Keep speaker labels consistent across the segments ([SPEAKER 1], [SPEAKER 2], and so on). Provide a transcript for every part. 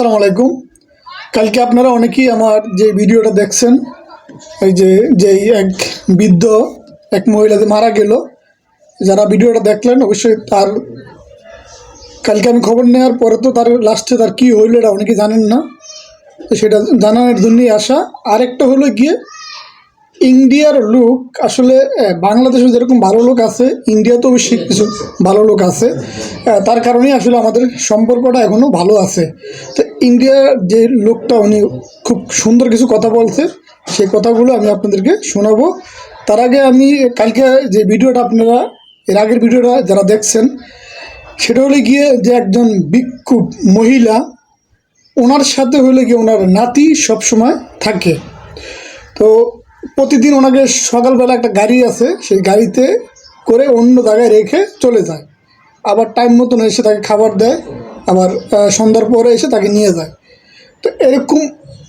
[SPEAKER 1] আসসালামু আলাইকুম। কালকে আপনারা অনেকেই আমার যে ভিডিওটা দেখছেন, এই যে যেই এক বৃদ্ধ এক মহিলা যে মারা গেল, যারা ভিডিওটা দেখলেন অবশ্যই তার, কালকে আমি খবর নেওয়ার পরে তো তার লাস্টে তার কী হইল এটা অনেকে জানেন না। সেটা জানানোর জন্যই আসা। আরেকটা হলো গিয়ে ইন্ডিয়ার লোক আসলে বাংলাদেশে যেরকম ভালো লোক আছে, ইন্ডিয়াতেও অবশ্যই কিছু ভালো লোক আছে তার কারণেই আসলে আমাদের সম্পর্কটা এখনও ভালো আছে। তো ইন্ডিয়ার যে লোকটা, উনি খুব সুন্দর কিছু কথা বলছে, সেই কথাগুলো আমি আপনাদেরকে শোনাবো। তার আগে আমি কালকে যে ভিডিওটা আপনারা, এর আগের ভিডিওটা যারা দেখছেন, সেটা হলে গিয়ে যে একজন বিক্ষুব মহিলা, ওনার সাথে হলে গিয়ে ওনার নাতি সবসময় থাকে। তো প্রতিদিন ওনাকে সকালবেলা একটা গাড়ি আছে, সেই গাড়িতে করে অন্য জায়গায় রেখে চলে যায়। আবার টাইম মতন এসে তাকে খাবার দেয়, আবার সন্ধ্যার পরে এসে তাকে নিয়ে যায়। তো এরকম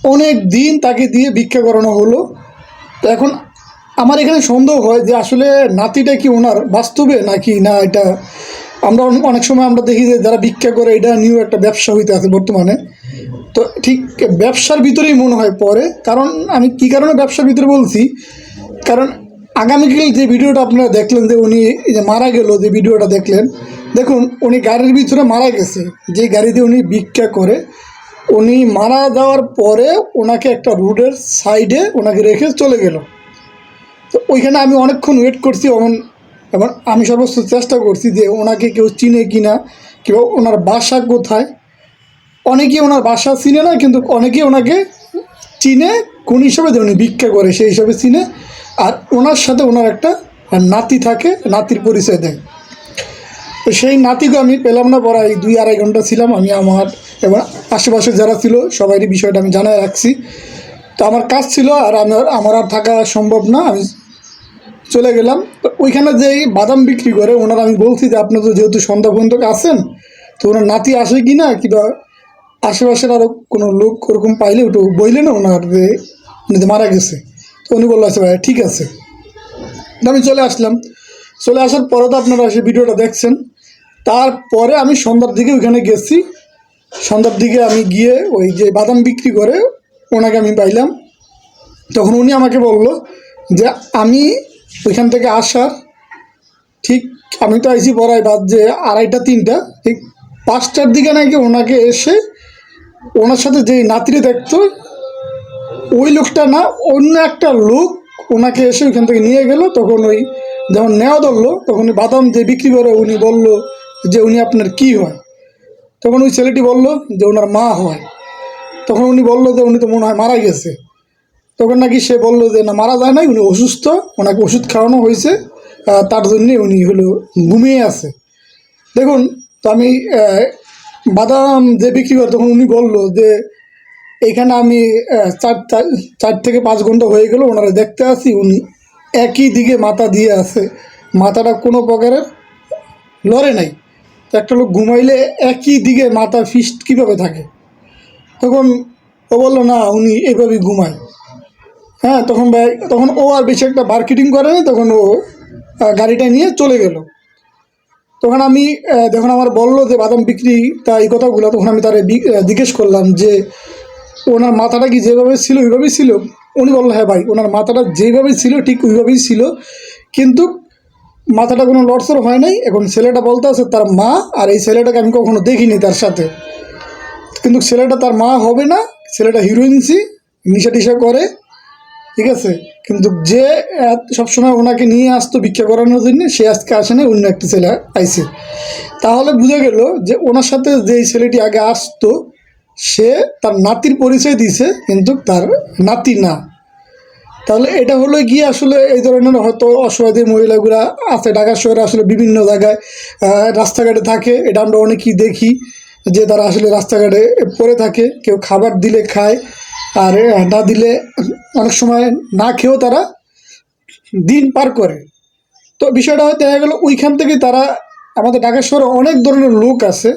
[SPEAKER 1] অনেক দিন তাকে দিয়ে ভিক্ষা করানো হলো। তো এখন আমার এখানে সন্দেহ হয় যে আসলে নাতিটা কি ওনার বাস্তবে নাকি না এটা? আমরা অনেক সময় আমরা দেখি যে যারা ভিক্ষা করে এটা নিয়েও একটা ব্যবসা হইতে আছে বর্তমানে। তো ঠিক ব্যবসার ভিতরেই মনে হয় পরে কারণ আমি কি কারণে ব্যবসার ভিতরে বলছি? কারণ আগামীকাল যে ভিডিওটা আপনারা দেখলেন যে উনি যে মারা গেল, যে ভিডিওটা দেখলেন, দেখুন, উনি গাড়ির ভিতরে মারা গেছে। যে গাড়িতে উনি ভিক্ষা করে, উনি মারা যাওয়ার পরে ওনাকে একটা রোডের সাইডে ওনাকে রেখে চলে গেল। তো ওইখানে আমি অনেকক্ষণ ওয়েট করছি এমন এবং আমি সর্বোচ্চ চেষ্টা করছি যে ওনাকে কেউ চিনে কি না কেউ ওনার বাসা কোথায় অনেকেই ওনার বাসা চিনে না, কিন্তু অনেকেই ওনাকে চিনে, কোন হিসাবে যে উনি ভিক্ষা করে, সেই হিসাবে চিনে। আর ওনার সাথে ওনার একটা নাতি থাকে, নাতির পরিচয় দেয়। তো সেই নাতিকে আমি পেলাম না পড়া এই দুই আড়াই ঘণ্টা ছিলাম আমি আমার এবং আশেপাশে যারা ছিল সবারই বিষয়টা আমি জানায় রাখছি। তো আমার কাজ ছিল আর আমার আমার আর থাকা সম্ভব না, আমি চলে গেলাম। তো ওইখানে যেই বাদাম বিক্রি করে, ওনারা আমি বলছি যে, আপনি তো যেহেতু সন্ধ্যা পর্যন্ত আছেন, তো ওনার নাতি আসে কি না কিংবা আশেপাশের আরও কোনো লোক ওরকম পাইলে একটু না ওনার উনি তো মারা গেছে। তো উনি বলল আচ্ছা ভাই, ঠিক আছে। আমি চলে আসলাম। চলে আসার পরে তো আপনারা সেই ভিডিওটা দেখছেন। তারপরে আমি সন্ধ্যার দিকে ওইখানে গেছি। সন্ধ্যার দিকে আমি গিয়ে ওই যে বাদাম বিক্রি করে ওনাকে আমি পাইলাম। তখন উনি আমাকে বলল যে, আমি ওইখান থেকে আসার ঠিক, আমি তো আইসি পড়াই বাদ যে আড়াইটা, তিনটা, ঠিক পাঁচটার দিকে নাকি ওনাকে এসে ওনার সাথে যে নাতিরে দেখতো, ওই লোকটা না, অন্য একটা লোক ওনাকে এসে ওইখান থেকে নিয়ে গেল, তখন ওই যখন নেওয়া ধরলো, তখন বাদাম যে বিক্রি করে উনি বলল যে উনি আপনার কি হয়? তখন ওই ছেলেটি বলল যে ওনার মা হয়। তখন উনি বলল যে উনি তো মনে হয় মারা গেছে। তখন নাকি সে বলল যে না, মারা যায় নাই, উনি অসুস্থ, ওনাকে ওষুধ খাওয়ানো হয়েছে তার জন্যে উনি হলো ঘুমিয়ে আছে। দেখুন, তো আমি বাদাম যে বিক্রি করে, তখন উনি বলল যে, এইখানে আমি চার, চার- থেকে পাঁচ ঘণ্টা হয়ে গেল, ওনারা দেখতে আসি, উনি একই দিকে মাথা দিয়ে আছে। মাথাটা কোনো প্রকারের লড়ে নাই। তো একটা লোক ঘুমাইলে একই দিকে মাথা ফিস্ট কীভাবে থাকে? তখন ও বলল, না, উনি এভাবেই ঘুমায়। হ্যাঁ তখন তখন ও আর বেশি একটা মার্কেটিং করে না তখন ও গাড়িটা নিয়ে চলে গেল। তখন আমি যখন আমার বলল যে বাদাম বিক্রি, তা এই কথাগুলো তখন আমি তার জিজ্ঞেস করলাম যে ওনার মাথাটা কি যেভাবে ছিল ওইভাবেই ছিল? উনি বলল হ্যাঁ ভাই, ওনার মাথাটা যেভাবে ছিল ঠিক ওইভাবেই ছিল। কিন্তু মাথাটা কোনো লড়সড় হয় নাই। এখন ছেলেটা বলতে আছে তার মা, আর এই ছেলেটাকে আমি কখনো দেখিনি তার সাথে। কিন্তু ছেলেটা তার মা হবে না। ছেলেটা হিরোইনসি নিশা টিশা করে। ঠিক আছে? কিন্তু যে সবসময় ওনাকে নিয়ে আসতো ভিক্ষা করানোর জন্য, সে আজকে আসে না অন্য একটা ছেলে আইছে। তাহলে বুঝে গেল যে ওনার সাথে যেই ছেলেটি আগে আসতো, সে তার নাতির পরিচয় দিছে কিন্তু তার নাতি না। তাহলে এটা হলো গিয়ে আসলে এই ধরনের হয়তো অসহায় মহিলাগুলা আছে, ঢাকা শহরে আসলে বিভিন্ন জায়গায় রাস্তাঘাটে থাকে। এটা আমরা অনেকেই দেখি যে তারা আসলে রাস্তাঘাটে পড়ে থাকে, কেউ খাবার দিলে খায় আর না দিলে অনেক সময় না খেয়েও তারা দিন পার করে। তো বিষয়টা হয়তো দেখা গেলো ওইখান থেকে তারা আমাদের ঢাকা শহরে অনেক ধরনের লোক আছে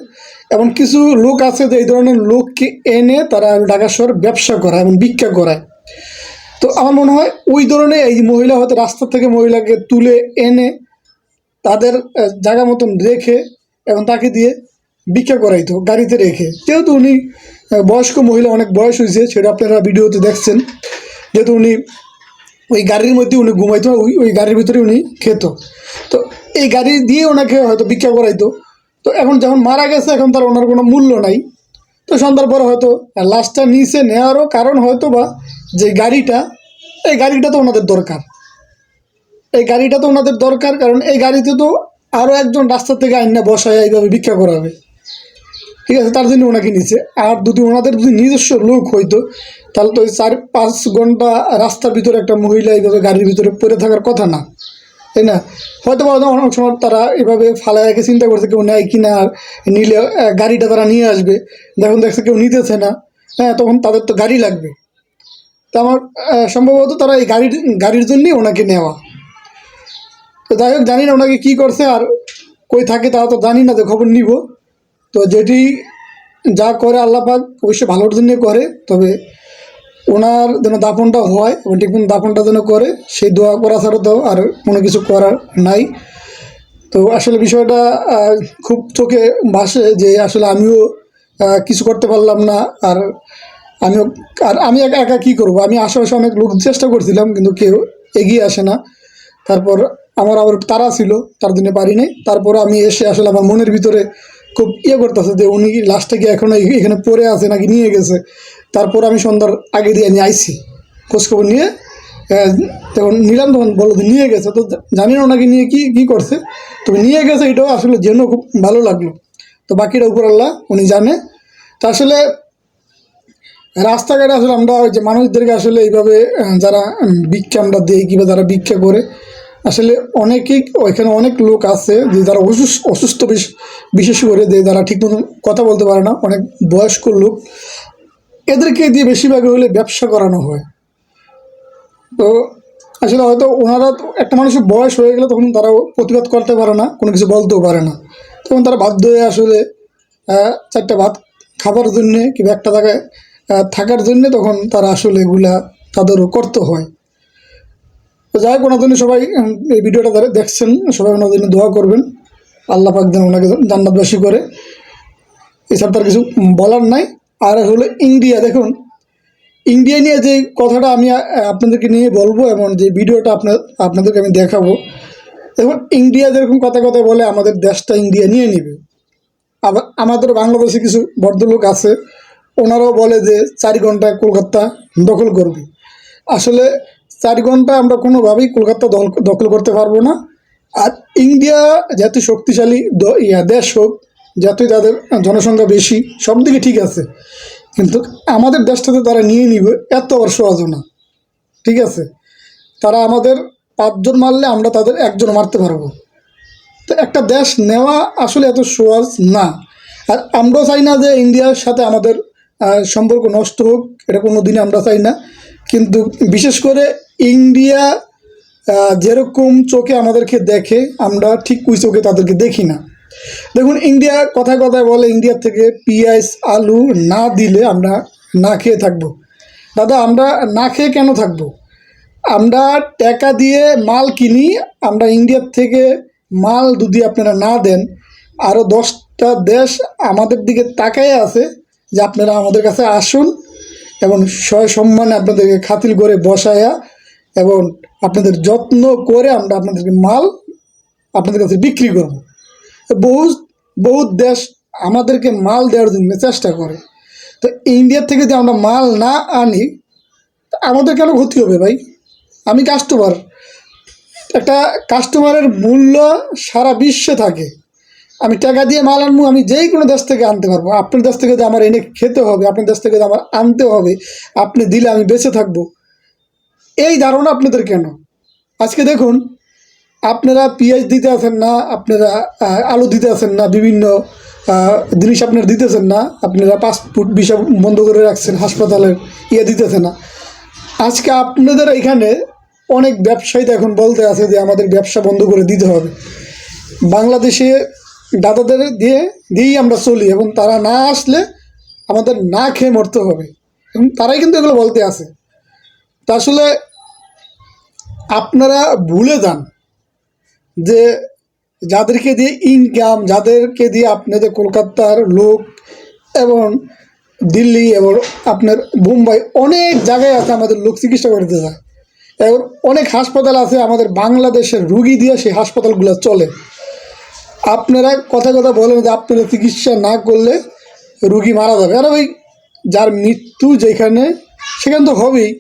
[SPEAKER 1] এমন কিছু লোক আছে যে এই ধরনের লোককে এনে তারা ঢাকা শহরে ব্যবসা করায় এবং ভিক্ষা করায়। তো আমার মনে হয় ওই ধরনের এই মহিলা হয়তো রাস্তা থেকে মহিলাকে তুলে এনে তাদের জায়গা মতন রেখে এবং তাকে দিয়ে ভিক্ষা করাইতো, গাড়িতে রেখে। যেহেতু উনি বয়স্ক মহিলা অনেক বয়স হয়েছে, সেটা আপনারা ভিডিওতে দেখছেন। যেহেতু উনি ওই গাড়ির মধ্যে উনি ঘুমাইতো, ওই ওই গাড়ির ভিতরে উনি খেত। তো এই গাড়ি দিয়ে ওনাকে হয়তো ভিক্ষা করাইতো। তো এখন যখন মারা গেছে, এখন তার ওনার কোনো মূল্য নাই। তো সন্ধ্যার পরে হয়তো লাশটা নিচে নেওয়ারও কারণ হয়তো বা যে গাড়িটা, এই গাড়িটা তো ওনাদের দরকার। এই গাড়িটা তো ওনাদের দরকার, কারণ এই গাড়িতে তো আরও একজন রাস্তা থেকে আইনা বসায় এইভাবে ভিক্ষা করাবে। ঠিক আছে, তার জন্য ওনাকে নিচে আর যদি ওনাদের যদি নিজস্ব লোক হইতো, তাহলে তো ওই চার পাঁচ ঘণ্টা রাস্তার ভিতরে একটা মহিলা এইভাবে গাড়ির ভিতরে পড়ে থাকার কথা না। তাই না? হয়তো বা অনেক সময় তারা এভাবে ফালায় রেখে চিন্তা করছে কেউ নেয় কি না আর নিলে গাড়িটা তারা নিয়ে আসবে। যখন দেখছে কেউ নিতেছে না। হ্যাঁ তখন তাদের তো গাড়ি লাগবে। তা আমার সম্ভবত তারা এই গাড়ির গাড়ির জন্যই ওনাকে নেওয়া। তো যাই হোক, জানি না ওনাকে কী করছে আর কই থাকে তা তো জানি না তো খবর নিব। তো যেটি যা করে আল্লাপাক অবশ্যই ভালোর জন্য করে, তবে ওনার যেন দাফনটা হয় এবং ঠিক মতো দাফনটা যেন করে, সেই দোয়া করা ছাড়া তো আর কোনো কিছু করার নাই। তো আসলে বিষয়টা খুব চোখে ভাসে যে আসলে আমিও কিছু করতে পারলাম না, আর আমিও, আর আমি একা একা কী করব? আমি আশেপাশে অনেক লোক চেষ্টা করছিলাম, কিন্তু কেউ এগিয়ে আসে না। তারপর আমার আবার তারা ছিল, তার জন্য পারি নাই। তারপর আমি এসে আসলে আমার মনের ভিতরে খুব ইয়ে করতেছে যে উনি কি লাস্টে কি এখনও এখানে পড়ে আছে নাকি নিয়ে গেছে? তারপর আমি সন্ধ্যার আগে দিয়ে নিয়ে আইছি। খোঁজখবর নিয়ে তখন নিলাম তখন বলল যে নিয়ে গেছে। তো জানি না ওনাকে নিয়ে কি কি করছে। তবে নিয়ে গেছে এটাও আসলে জেনেও খুব ভালো লাগল। তো বাকিটা উপর আল্লাহ, উনি জানে। তা আসলে রাস্তাঘাটে আসলে আমরা ওই যে মানুষদেরকে আসলে এইভাবে যারা ভিক্ষা আমরা দিই, কিংবা যারা ভিক্ষা করে আসলে অনেকেই ওইখানে অনেক লোক আছে যে যারা অসুস্থ অসুস্থ বিশ- বিশেষ করে যে যারা ঠিক কথা বলতে পারে না, অনেক বয়স্ক লোক, এদেরকে দিয়ে বেশিরভাগ হলে ব্যবসা করানো হয়। তো আসলে হয়তো ওনারা একটা মানুষের বয়স হয়ে গেলে তখন তারা প্রতিবাদ করতে পারে না, কোনো কিছু বলতেও পারে না। তখন তারা বাধ্য হয়ে আসলে চারটা ভাত খাবার জন্যে কিংবা একটা জায়গায় থাকার জন্যে তখন তারা আসলে এগুলা তাদেরও করতে হয়। তো যাই হোক ওনার জন্য সবাই এই ভিডিওটা যারা দেখছেন, সবাই ওনার জন্য দোয়া করবেন। আল্লাহ পাক যেন ওনাকে জান্নাতবাসী করে। এছাড়া তার কিছু বলার নাই। আর হলো ইন্ডিয়া, দেখুন, ইন্ডিয়া নিয়ে যে কথাটা আমি আপনাদেরকে নিয়ে বলব এবং যে ভিডিওটা আপনার আপনাদেরকে আমি দেখাবো, দেখুন, ইন্ডিয়া যেরকম কথা কথা বলে, আমাদের দেশটা ইন্ডিয়া নিয়ে নেবে। আবার আমাদের বাংলাদেশে কিছু ভদ্রলোক আছে, ওনারাও বলে যে, চার ঘন্টায় কলকাতা দখল করবে। আসলে চার ঘণ্টা আমরা কোনোভাবেই কলকাতা দখল করতে পারব না। আর ইন্ডিয়া যাতে শক্তিশালী ইয়া দেশ হোক যতই তাদের জনসংখ্যা বেশি, সব দিকে ঠিক আছে। কিন্তু আমাদের দেশটাতে তারা নিয়ে নিবে, এত আবার সহজ না। ঠিক আছে? তারা আমাদের পাঁচজন মারলে আমরা তাদের একজন মারতে পারব। তো একটা দেশ নেওয়া আসলে এত সহজ না। আর আমরাও চাই না যে ইন্ডিয়ার সাথে আমাদের সম্পর্ক নষ্ট হোক, এটা কোনো দিনে আমরা চাই না। কিন্তু বিশেষ করে ইন্ডিয়া যেরকম চোখে আমাদেরকে দেখে, আমরা ঠিক ওই চোখে তাদেরকে দেখি না। দেখুন, ইন্ডিয়া কথায় কথায় বলে, ইন্ডিয়া থেকে পেঁয়াজ, আলু না দিলে আমরা না খেয়ে থাকব। দাদা, আমরা না খেয়ে কেন থাকব? আমরা টাকা দিয়ে মাল কিনি, আমরা ইন্ডিয়ার থেকে মাল যদি আপনারা না দেন আরও দশটা দেশ আমাদের দিকে তাকায় আছে যে আপনারা আমাদের কাছে আসুন এবং সয় সম্মানে আপনাদেরকে খাতিল করে বসায়া এবং আপনাদের যত্ন করে আমরা আপনাদেরকে মাল আপনাদের কাছে বিক্রি করব। বহু বহু দেশ আমাদেরকে মাল দেওয়ার জন্য চেষ্টা করে। তো ইন্ডিয়ার থেকে যদি আমরা মাল না আনি আমাদের কেন ক্ষতি হবে ভাই? আমি কাস্টমার একটা কাস্টমারের মূল্য সারা বিশ্বে থাকে। আমি টাকা দিয়ে মাল আনব, আমি যেই কোনো দেশ থেকে আনতে পারব। আপনার দেশ থেকে যে আমার এনে খেতে হবে, আপনার দেশ থেকে যে আমার আনতে হবে, আপনি দিলে আমি বেঁচে থাকব। এই ধারণা আপনাদের কেন? আজকে দেখুন, আপনারা পেঁয়াজ দিতে আছেন না, আপনারা আলু দিতে আছেন না, বিভিন্ন জিনিস আপনারা দিতেছেন না, আপনারা পাসপোর্ট ভিসা বন্ধ করে রাখছেন, হাসপাতালের ইয়ে দিতেছে না। আজকে আপনাদের এখানে অনেক ব্যবসায়ী এখন বলতে আছে যে আমাদের ব্যবসা বন্ধ করে দিতে হবে। বাংলাদেশে দাদাদের দিয়ে, দিয়েই আমরা চলি এবং তারা না আসলে আমাদের না খেয়ে মরতে হবে। এবং তারাই কিন্তু এগুলো বলতে আছে। তা আসলে আপনারা ভুলে যান যে যাদেরকে দিয়ে ইনকাম যাদেরকে দিয়ে আপনাদের কলকাতার লোক এবং দিল্লি এবং আপনার মুম্বাই অনেক জায়গায় আছে আমাদের লোক চিকিৎসা করতে যায়। এবং অনেক হাসপাতাল আছে, আমাদের বাংলাদেশের রুগী দিয়ে সেই হাসপাতালগুলো চলে। আপনারা কথা কথা বলেন যে আপনারা চিকিৎসা না করলে রুগী মারা যাবে। আর ওই যার মৃত্যু যেখানে, সেখানে তো হবেই।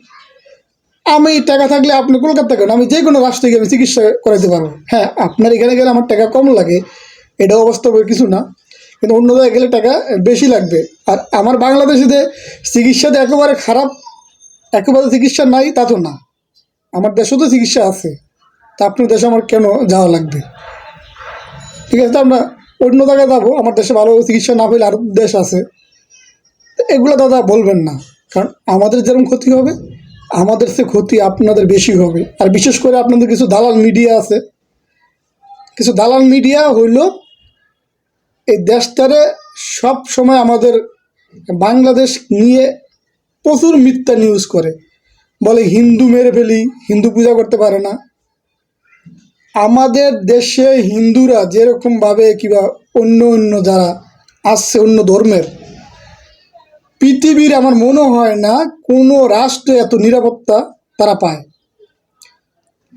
[SPEAKER 1] আমি টাকা থাকলে আপনি কলকাতা গেলেন আমি যে কোনো রাষ্ট্রে গিয়ে আমি চিকিৎসা করাতে পারব। হ্যাঁ আপনার এখানে গেলে আমার টাকা কম লাগে এটা অবাস্তব কিছু না। কিন্তু অন্য জায়গায় গেলে টাকা বেশি লাগবে। আর আমার বাংলাদেশে চিকিৎসাতে একেবারে খারাপ, একেবারে চিকিৎসা নাই, তা তো না। আমার দেশেও তো চিকিৎসা আছে। তা আপনার দেশে আমার কেন যাওয়া লাগবে? ঠিক আছে, তো আমরা অন্য জায়গায় যাব। আমার দেশে ভালো চিকিৎসা না পেলে আরও দেশ আছে। এগুলো দাদা বলবেন না। কারণ আমাদের যেরকম ক্ষতি হবে আমাদের সে ক্ষতি আপনাদের বেশি হবে। আর বিশেষ করে আপনাদের কিছু দালাল মিডিয়া আছে। কিছু দালাল মিডিয়া হইল, এই দেশটারে সব সময় আমাদের বাংলাদেশ নিয়ে প্রচুর মিথ্যা নিউজ করে। বলে হিন্দু মেরে ফেলি, হিন্দু পূজা করতে পারে না। আমাদের দেশে হিন্দুরা যেরকমভাবে কিংবা অন্য অন্য যারা আসছে অন্য ধর্মের পৃথিবীর আমার মনে হয় না কোনো রাষ্ট্রে এত নিরাপত্তা তারা পায়।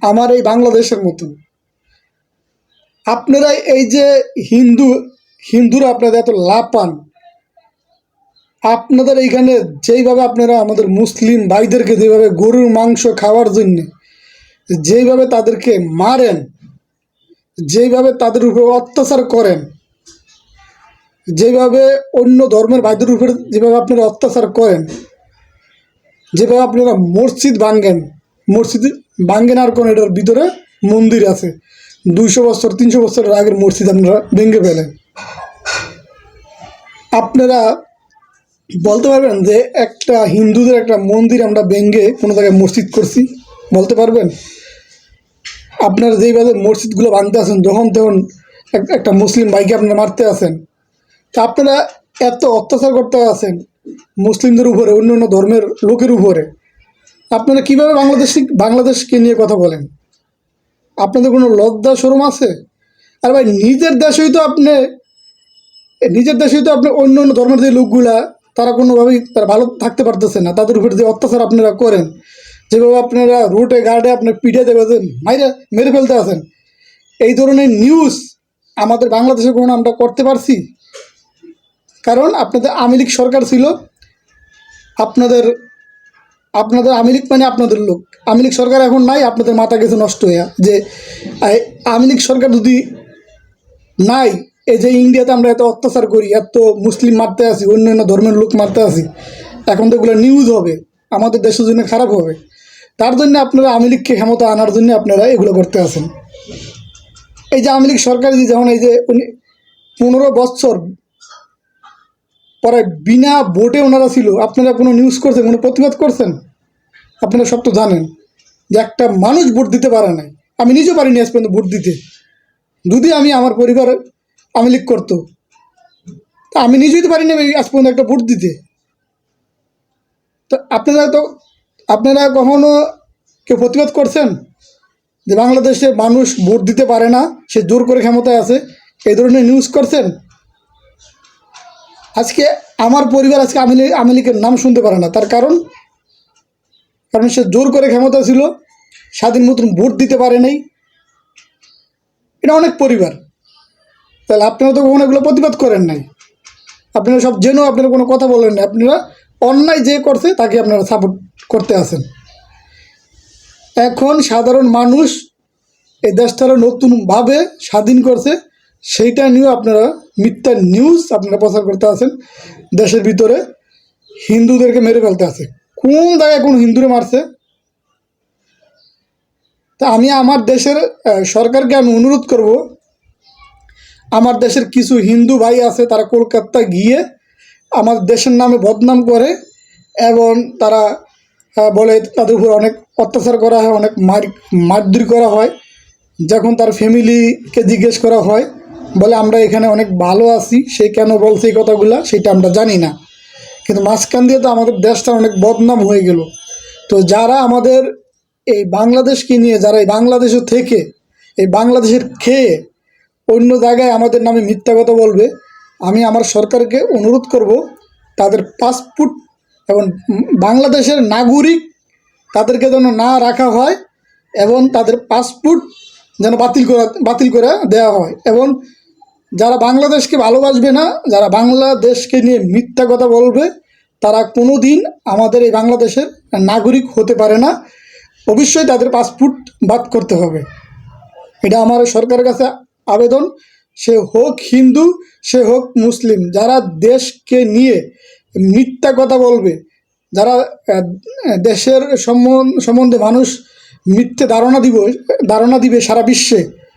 [SPEAKER 1] আমার এই বাংলাদেশের মতো। আপনারা এই যে হিন্দু, হিন্দুরা আপনাদের এত লাভ পান আপনাদের এইখানে যেইভাবে আপনারা আমাদের মুসলিম ভাইদেরকে যেভাবে গরুর মাংস খাওয়ার জন্যে যেইভাবে তাদেরকে মারেন, যেইভাবে তাদের উপর অত্যাচার করেন যেভাবে অন্য ধর্মের ভাইদের উপরে যেভাবে আপনারা অত্যাচার করেন, যেভাবে আপনারা মসজিদ ভাঙ্গেন মসজিদ ভাঙ্গেন আর কোন এটার ভিতরে মন্দির আছে। দুইশো বছর, তিনশো বছরের আগের মসজিদ আপনারা ভেঙে ফেলেন। আপনারা বলতে পারবেন যে একটা হিন্দুদের একটা মন্দির আমরা ভেঙে কোনো জায়গায় মসজিদ করছি? বলতে পারবেন? আপনারা যেইভাবে মসজিদগুলো ভাঙতে আছেন, যখন তখন এক- একটা মুসলিম ভাইকে আপনারা মারতে আছেন আপনারা এত অত্যাচার করতে আছেন মুসলিমদের উপরে, অন্য অন্য ধর্মের লোকের উপরে। আপনারা কীভাবে বাংলাদেশ বাংলাদেশকে নিয়ে কথা বলেন? আপনাদের কোনো লজ্জা শরম আছে? আর ভাই, নিজের দেশেই তো আপনি, নিজের দেশেই তো আপনি অন্য অন্য ধর্মের যে লোকগুলা, তারা কোনোভাবেই তারা ভালো থাকতে পারতেছে না। তাদের উপরে যে অত্যাচার আপনারা করেন, যেভাবে আপনারা রুটে গার্ডে আপনার পিঠে দেবে মাইরে, মেরে ফেলতে আছেন। এই ধরনের নিউজ আমাদের বাংলাদেশে কোনো আমরা করতে পারছি? কারণ আপনাদের আওয়ামী লীগ সরকার ছিল, আপনাদের আপনাদের আওয়ামী লীগ মানে আপনাদের লোক। আওয়ামী লীগ সরকার এখন নাই, আপনাদের মাথা গেছে নষ্ট হয়ে যে আওয়ামী লীগ সরকার যদি নাই, এই যে ইন্ডিয়াতে আমরা এত অত্যাচার করি, এত মুসলিম মারতে আসি অন্য অন্য ধর্মের লোক মারতে আসি, এখন তো এগুলো নিউজ হবে, আমাদের দেশের জন্য খারাপ হবে। তার জন্য আপনারা আওয়ামী লীগকে ক্ষমতা আনার জন্য আপনারা এগুলো করতে আসেন এই যে আওয়ামী লীগ সরকার যে যেমন এই যে উনি পনেরো বছর পরে বিনা ভোটে ওনারা ছিল, আপনারা কোনো নিউজ করছেন, কোনো প্রতিবাদ করছেন? আপনারা সব তো জানেন যে একটা মানুষ ভোট দিতে পারে নাই। আমি নিজেও পারিনি আজ পর্যন্ত ভোট দিতে। যদি আমি আমার পরিবার, আমি লিক করতো, তা আমি নিজেই তো পারিনি আজ পর্যন্ত একটা ভোট দিতে। তো আপনারা তো, আপনারা কখনো কেউ প্রতিবাদ করছেন? যে বাংলাদেশে মানুষ ভোট দিতে পারে না, সে জোর করে ক্ষমতায় আছে, এই ধরনের নিউজ করছেন? আজকে আমার পরিবার আজকে আওয়ামী লীগের নাম শুনতে পারে না। তার কারণ কারণ সে জোর করে ক্ষমতা ছিল, স্বাধীন মতন ভোট দিতে পারে নাই। এটা অনেক পরিবার। তাহলে আপনারা তো কখনো এগুলো প্রতিবাদ করেন নাই। আপনারা সব জেনেও আপনারা কোনো কথা বলেন না আপনারা অন্যায় যে করছে, তাকে আপনারা সাপোর্ট করতে আসেন এখন সাধারণ মানুষ এই দেশটারও নতুনভাবে স্বাধীন করছে। সেইটা নিয়েও আপনারা মিথ্যা নিউজ আপনারা প্রচার করতে আছেন। দেশের ভিতরে হিন্দুদেরকে মেরে ফেলতে আছে। কোন জায়গায় কোন হিন্দুরে মারছে? তা আমি আমার দেশের সরকারকে আমি অনুরোধ করব, আমার দেশের কিছু হিন্দু ভাই আছে, তারা কলকাতা গিয়ে আমার দেশের নামে বদনাম করে এবং তারা বলে তাদের উপর অনেক অত্যাচার করা হয়, অনেক মার, মারধর করা হয়। যখন তার ফ্যামিলিকে জিজ্ঞেস করা হয় বলে, আমরা এখানে অনেক ভালো আছি, সে কেন বলছে এই কথাগুলা, সেটা আমরা জানি না। কিন্তু মাঝখান দিয়ে তো আমাদের দেশটা অনেক বদনাম হয়ে গেল। তো যারা আমাদের এই বাংলাদেশকে নিয়ে, যারা এই বাংলাদেশের থেকে, এই বাংলাদেশের খেয়ে অন্য জায়গায় আমাদের নামে মিথ্যা কথা বলবে, আমি আমার সরকারকে অনুরোধ করব, তাদের পাসপোর্ট এবং বাংলাদেশের নাগরিক তাদেরকে যেন না রাখা হয় এবং তাদের পাসপোর্ট যেন বাতিল করা, বাতিল করে দেওয়া হয় এবং যারা বাংলাদেশকে ভালোবাসবে না, যারা বাংলাদেশকে নিয়ে মিথ্যা কথা বলবে, তারা কোনো দিন আমাদের এই বাংলাদেশের নাগরিক হতে পারে না। অবশ্যই তাদের পাসপোর্ট বাদ করতে হবে। এটা আমার সরকারের কাছে আবেদন। সে হোক হিন্দু, সে হোক মুসলিম, যারা দেশকে নিয়ে মিথ্যা কথা বলবে, যারা দেশের সম্বন- সম্বন্ধে মানুষ মিথ্যে ধারণা দিব ধারণা দিবে সারা বিশ্বে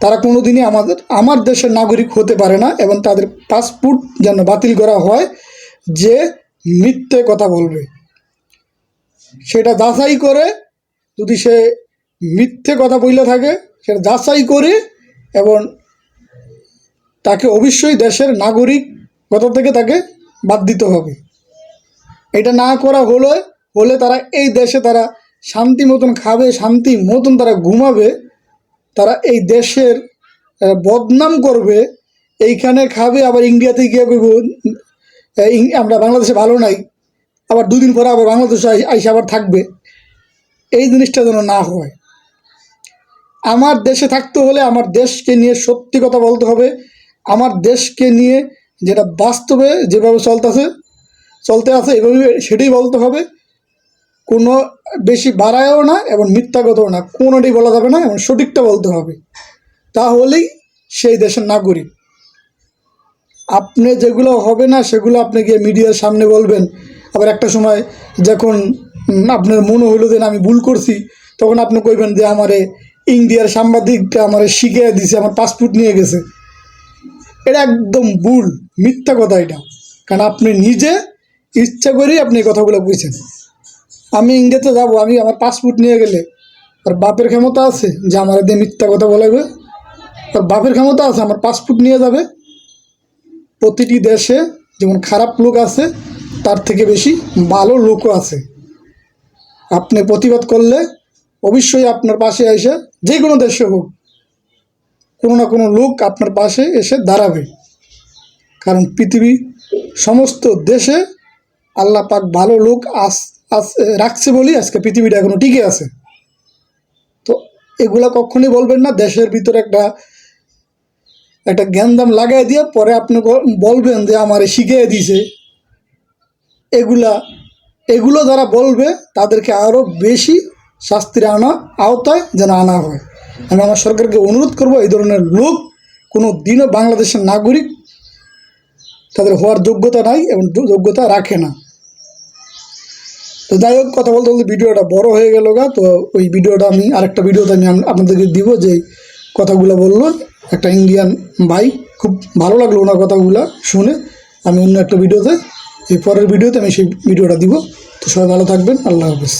[SPEAKER 1] তারা কোনো দিনই আমাদের, আমার দেশের নাগরিক হতে পারে না এবং তাদের পাসপোর্ট যেন বাতিল করা হয় যে মিথ্যে কথা বলবে। সেটা যাচাই করে যদি সে মিথ্যে কথা বললে থাকে, সেটা যাচাই করে এবং তাকে অবশ্যই দেশের নাগরিক কথা থেকে তাকে বাদ দিতে হবে। এটা না করা হলে হলে তারা এই দেশে তারা শান্তি মতন খাবে, শান্তি মতন তারা ঘুমাবে। তারা এই দেশের বদনাম করবে, এইখানে খাবে, আবার ইন্ডিয়াতে গিয়ে আমরা বাংলাদেশে ভালো নাই, আবার দুদিন পরে আবার বাংলাদেশে আই- আইসে আবার থাকবে। এই জিনিসটা যেন না হয়। আমার দেশে থাকতে হলে আমার দেশকে নিয়ে সত্যি কথা বলতে হবে। আমার দেশকে নিয়ে যেটা বাস্তবে যেভাবে চলতেছে, চলতে আছে, এভাবে সেটাই বলতে হবে। কোনো বেশি বাড়ায়ও না এবং মিথ্যা কথাও না, কোনোটাই বলা যাবে না এবং সঠিকটা বলতে হবে। তাহলেই সেই দেশের নাগরিক। আপনি যেগুলো হবে না, সেগুলো আপনি গিয়ে মিডিয়ার সামনে বলবেন। আবার একটা সময় যখন আপনার মনে হইল যে আমি ভুল করছি, তখন আপনি কইবেন যে, আমারে ইন্ডিয়ার সাংবাদিকটা আমারে শিখিয়ে দিছে, আমার পাসপোর্ট নিয়ে গেছে। এটা একদম ভুল, মিথ্যা কথা এটা। কারণ আপনি নিজে ইচ্ছা করেই আপনি এই কথাগুলো বুঝছেন আমি ইন্ডিয়াতে যাব, আমি আমার পাসপোর্ট নিয়ে গেলে। আর বাপের ক্ষমতা আছে যে আমার দিয়ে মিথ্যা কথা বলাবে আর বাপের ক্ষমতা আছে, আমার পাসপোর্ট নিয়ে যাবে। প্রতিটি দেশে যেমন খারাপ লোক আছে, তার থেকে বেশি ভালো লোকও আছে। আপনি প্রতিবাদ করলে অবশ্যই আপনার পাশে এসে যে কোনো দেশে হোক, কোনো না কোনো লোক আপনার পাশে এসে দাঁড়াবে। কারণ পৃথিবী সমস্ত দেশে আল্লাহ পাক ভালো লোক আস রাখছে বলেই আজকে পৃথিবীটা এখনও টিকে আছে। তো এগুলা কখনই বলবেন না, দেশের ভিতরে একটা একটা জ্ঞানদাম লাগাই দিয়ে পরে আপনি বলবেন যে আমারে শিখিয়ে দিছে। এগুলা, এগুলো যারা বলবে, তাদেরকে আরও বেশি শাস্তির আনা, আওতায় যেন আনা হয়। আমি আমার সরকারকে অনুরোধ করব, এই ধরনের লোক, কোনো দিনও বাংলাদেশের নাগরিক তাদের হওয়ার যোগ্যতা নাই এবং যোগ্যতা রাখে না। তো যাই হোক, কথা বলতে বলতে ভিডিওটা বড় হয়ে গেল গা। তো ওই ভিডিওটা আমি আরেকটা ভিডিওতে আমি আপনাদেরকে দিব যে কথাগুলো বলল একটা ইন্ডিয়ান ভাই। খুব ভালো লাগল ওনার কথাগুলো শুনে। আমি অন্য একটা ভিডিওতে, এই পরের ভিডিওতে আমি সেই ভিডিওটা দিব। তো সবাই ভালো থাকবেন, আল্লাহ হাফিজ।